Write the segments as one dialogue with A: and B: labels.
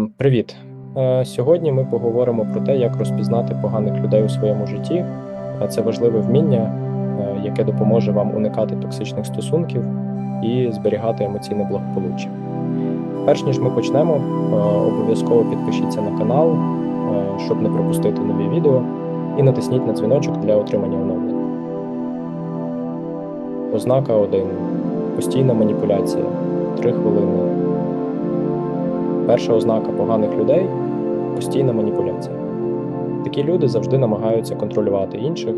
A: Ем, Привіт! Е, Сьогодні ми поговоримо про те, як розпізнати поганих людей у своєму житті. Е, Це важливе вміння, е, яке допоможе вам уникати токсичних стосунків і зберігати емоційне благополуччя. Перш ніж ми почнемо, обов'язково підпишіться на канал, щоб не пропустити нові відео, і натисніть на дзвіночок для отримання оновлень. Ознака 1. Постійна маніпуляція. 3 хвилини. Перша ознака поганих людей постійна маніпуляція. Такі люди завжди намагаються контролювати інших,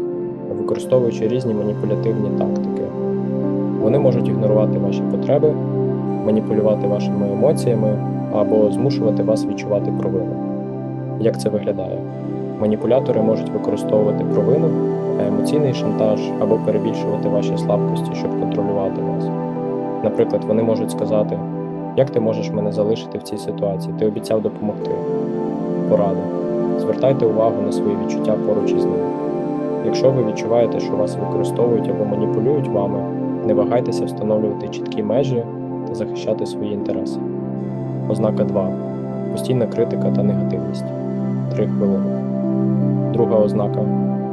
A: використовуючи різні маніпулятивні тактики. Вони можуть ігнорувати ваші потреби, маніпулювати вашими емоціями або змушувати вас відчувати провину. Як це виглядає? Маніпулятори можуть використовувати провину, емоційний шантаж або перебільшувати ваші слабкості, щоб контролювати вас. Наприклад, вони можуть сказати: як ти можеш мене залишити в цій ситуації? Ти обіцяв допомогти. Порада. Звертайте увагу на свої відчуття поруч із ними. Якщо ви відчуваєте, що вас використовують або маніпулюють вами, не вагайтеся встановлювати чіткі межі та захищати свої інтереси. Ознака 2. Постійна критика та негативність. 3 хвилини. Друга ознака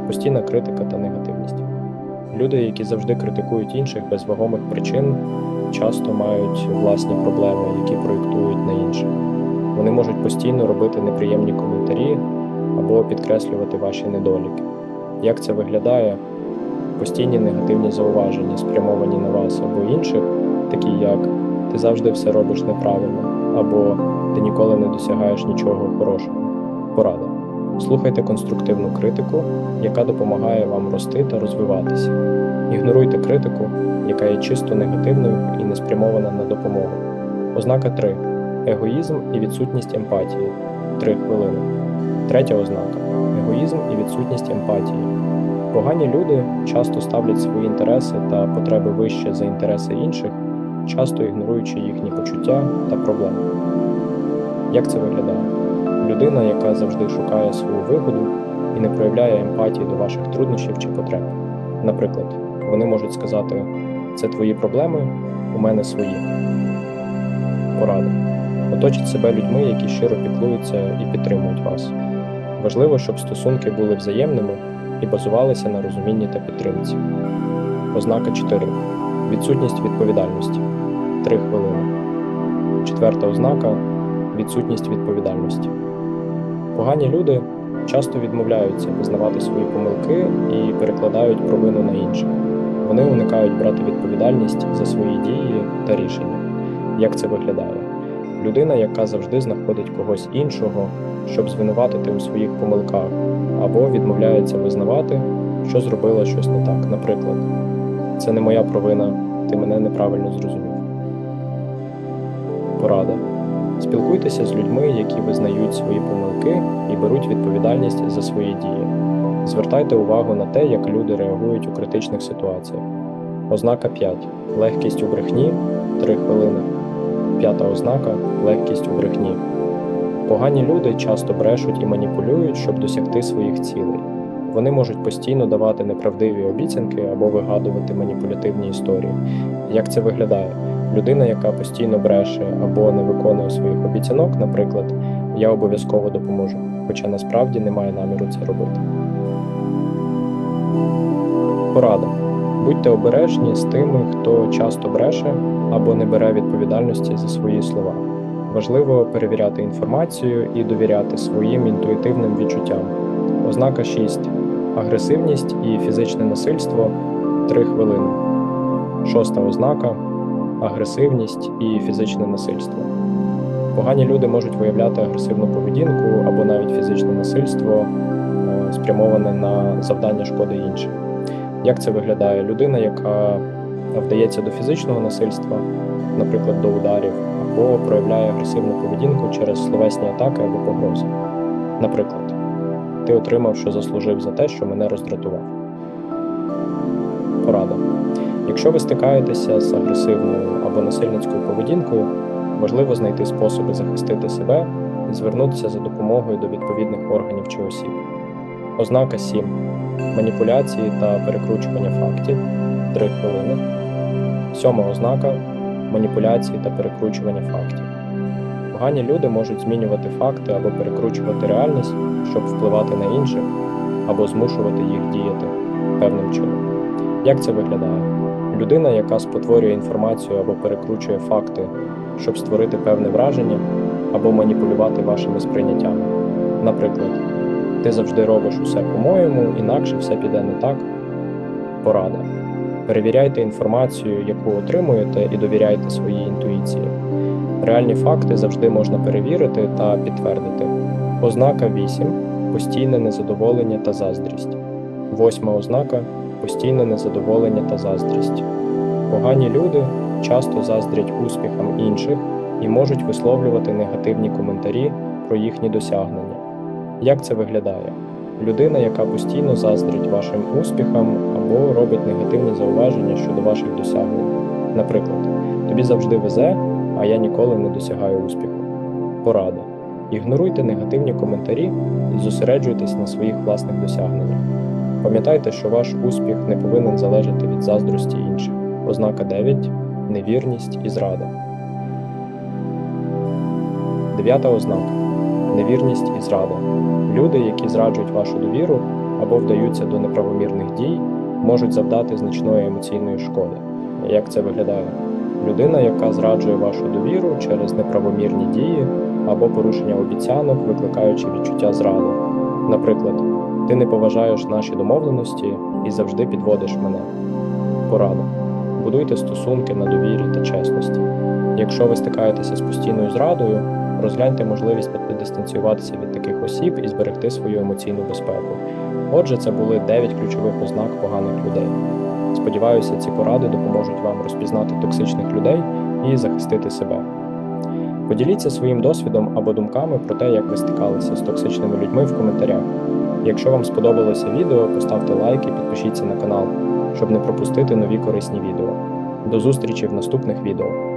A: постійна критика та негативність. Люди, які завжди критикують інших без вагомих причин, часто мають власні проблеми, які проєктують на інших. Вони можуть постійно робити неприємні коментарі або підкреслювати ваші недоліки. Як це виглядає? Постійні негативні зауваження, спрямовані на вас або інших, такі як ти завжди все робиш неправильно, або ти ніколи не досягаєш нічого хорошого. Порада. Слухайте конструктивну критику, яка допомагає вам рости та розвиватися. Ігноруйте критику, яка є чисто негативною і не спрямована на допомогу. Ознака 3. Егоїзм і відсутність емпатії. 3 хвилини. Третя ознака егоїзм і відсутність емпатії. Погані люди часто ставлять свої інтереси та потреби вище за інтереси інших, часто ігноруючи їхні почуття та проблеми. Як це виглядає? Людина, яка завжди шукає свою вигоду і не проявляє емпатії до ваших труднощів чи потреб. Наприклад, вони можуть сказати: це твої проблеми, у мене свої. Порада. Оточіть себе людьми, які щиро піклуються і підтримують вас. Важливо, щоб стосунки були взаємними і базувалися на розумінні та підтримці. Ознака 4. Відсутність відповідальності. 3 хвилини. Четверта ознака відсутність відповідальності. Погані люди часто відмовляються визнавати свої помилки і перекладають провину на інших. Вони уникають брати відповідальність за свої дії та рішення. Як це виглядає? Людина, яка завжди знаходить когось іншого, щоб звинуватити у своїх помилках, або відмовляється визнавати, що зробила щось не так. Наприклад, це не моя провина, ти мене неправильно зрозумів. Порада. Спілкуйтеся з людьми, які визнають свої помилки і беруть відповідальність за свої дії. Звертайте увагу на те, як люди реагують у критичних ситуаціях. Ознака 5. Легкість у брехні 3 хвилини. П'ята ознака легкість у брехні. Погані люди часто брешуть і маніпулюють, щоб досягти своїх цілей. Вони можуть постійно давати неправдиві обіцянки або вигадувати маніпулятивні історії. Як це виглядає? Людина, яка постійно бреше або не виконує своїх обіцянок, наприклад, я обов'язково допоможу, хоча насправді не має наміру це робити. Порада. Будьте обережні з тими, хто часто бреше або не бере відповідальності за свої слова. Важливо перевіряти інформацію і довіряти своїм інтуїтивним відчуттям. Ознака 6. Агресивність і фізичне насильство 3 хвилини. Шоста ознака агресивність і фізичне насильство. Погані люди можуть виявляти агресивну поведінку або навіть фізичне насильство, е, спрямоване на завдання шкоди іншим. Як це виглядає? Людина, яка вдається до фізичного насильства, наприклад, до ударів, або проявляє агресивну поведінку через словесні атаки або погрози. Наприклад, ти отримав, що заслужив за те, що мене роздратував. Порада. Якщо ви стикаєтеся з агресивною або насильницькою поведінкою, важливо знайти способи захистити себе і звернутися за допомогою до відповідних органів чи осіб. Ознака 7. Маніпуляції та перекручування фактів 3 хвилини. Сьома ознака маніпуляції та перекручування фактів. Погані люди можуть змінювати факти або перекручувати реальність, щоб впливати на інших, або змушувати їх діяти певним чином. Як це виглядає? Людина, яка спотворює інформацію або перекручує факти, щоб створити певне враження, або маніпулювати вашими сприйняттями. Наприклад, ти завжди робиш усе по-моєму, інакше все піде не так. Порада. Перевіряйте інформацію, яку отримуєте, і довіряйте своїй інтуїції. Реальні факти завжди можна перевірити та підтвердити. Ознака 8. Постійне незадоволення та заздрість. Восьма ознака постійне незадоволення та заздрість. Погані люди часто заздрять успіхам інших і можуть висловлювати негативні коментарі про їхні досягнення. Як це виглядає? Людина, яка постійно заздрить вашим успіхам або робить негативні зауваження щодо ваших досягнень. Наприклад, тобі завжди везе, а я ніколи не досягаю успіху. Порада. Ігноруйте негативні коментарі і зосереджуйтесь на своїх власних досягненнях. Пам'ятайте, що ваш успіх не повинен залежати від заздрості інших. Ознака 9. Невірність і зрада. Дев'ята ознака. Невірність і зрада. Люди, які зраджують вашу довіру або вдаються до неправомірних дій, можуть завдати значної емоційної шкоди. Як це виглядає? Людина, яка зраджує вашу довіру через неправомірні дії або порушення обіцянок, викликаючи відчуття зради. Наприклад, ти не поважаєш наші домовленості і завжди підводиш мене. Порада. Будуйте стосунки на довірі та чесності. Якщо ви стикаєтеся з постійною зрадою, розгляньте можливість дистанціюватися від таких осіб і зберегти свою емоційну безпеку. Отже, це були 9 ключових ознак поганих людей. Сподіваюся, ці поради допоможуть вам розпізнати токсичних людей і захистити себе. Поділіться своїм досвідом або думками про те, як ви стикалися з токсичними людьми в коментарях. Якщо вам сподобалося відео, поставте лайк і підпишіться на канал, щоб не пропустити нові корисні відео. До зустрічі в наступних відео.